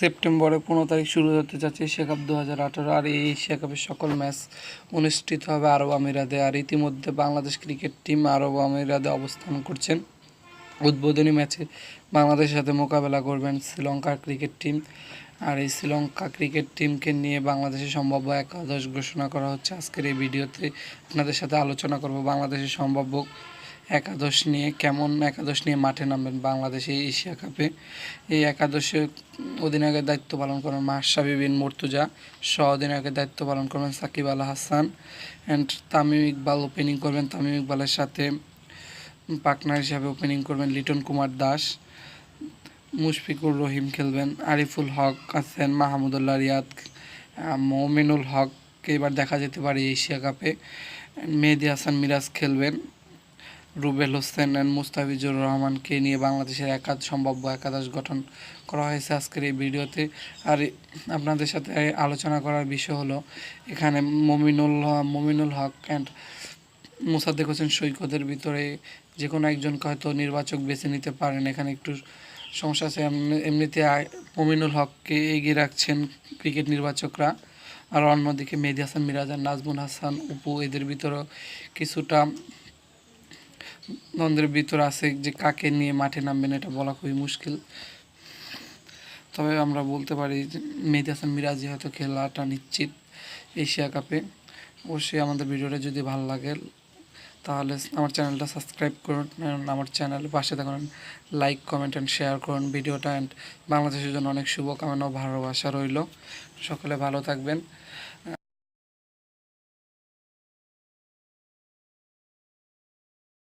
সেপ্টেম্বরে পনেরো তারিখ শুরু হতে যাচ্ছে এশিয়া কাপ দু হাজার আঠারো। আর এই এশিয়া কাপের সকল ম্যাচ অনুষ্ঠিত হবে আরব আমিরাতে। আর ইতিমধ্যে বাংলাদেশ ক্রিকেট টিম আরব আমিরাতে অবস্থান করছেন। উদ্বোধনী ম্যাচে বাংলাদেশের সাথে মোকাবেলা করবেন শ্রীলঙ্কার ক্রিকেট টিম। আর এই শ্রীলঙ্কা ক্রিকেট টিমকে নিয়ে বাংলাদেশের সম্ভাব্য একাদশ ঘোষণা করা হচ্ছে। আজকের এই ভিডিওতে আপনাদের সাথে আলোচনা করব বাংলাদেশের সম্ভাব্য একাদশ নিয়ে কেমন একাদশ নিয়ে মাঠে নামবেন বাংলাদেশ, এশিয়া কাপে? এই একাদশে অধিনায়কের দায়িত্ব পালন করবেন মাহশাবি বিন মর্তুজা সহ অধিনায়কের দায়িত্ব পালন করবেন সাকিব আল হাসান অ্যান্ড তামিম ইকবাল ওপেনিং করবেন। তামিম ইকবালের সাথে পার্টনার হিসাবে ওপেনিং করবেন লিটন কুমার দাস, মুশফিকুর রহিম খেলবেন, আরিফুল হক আছেন, মাহমুদুল্লাহ রিয়াদ মমিনুল হককে এবার দেখা যেতে পারে এশিয়া কাপে। মেহেদি হাসান মিরাজ খেলবেন। রুবেল হোসেন অ্যান্ড মুস্তাফিজুর রহমানকে নিয়ে বাংলাদেশের একাদ সম্ভাব্য একাদশ গঠন করা হয়েছে আজকের এই ভিডিওতে। আর আপনাদের সাথে আলোচনা করার বিষয় হলো এখানে মমিনুল মমিনুল হক অ্যান্ড মুসাদ্দেক হোসেন সৈকতের ভিতরে যে কোনো একজনকে হয়তো নির্বাচক বেছে নিতে পারেন, এখানে একটু সমস্যা আছে। এমনিতে মমিনুল হককে এগিয়ে রাখছেন ক্রিকেট নির্বাচকরা। আর অন্যদিকে মেহেদি হাসান, মিরাজ আর নাজমুল হাসান উপু এদের ভিতরেও কিছুটা দ্বন্দ্বের ভিতর আছে যে কাকে নিয়ে মাঠে নামবেন, এটা বলা খুবই মুশকিল। তবে আমরা বলতে পারি যে মেহেদি হাসান মিরাজি হয়তো খেলাটা নিশ্চিত এশিয়া কাপে। অবশ্যই আমাদের ভিডিওটা যদি ভালো লাগে, তাহলে আমার চ্যানেলটা সাবস্ক্রাইব করুন আমার চ্যানেল পাশে থাকুন, লাইক, কমেন্ট অ্যান্ড শেয়ার করুন ভিডিওটা অ্যান্ড বাংলাদেশের জন্য অনেক শুভকামনা ও ভালোবাসা রইল। সকলে ভালো থাকবেন।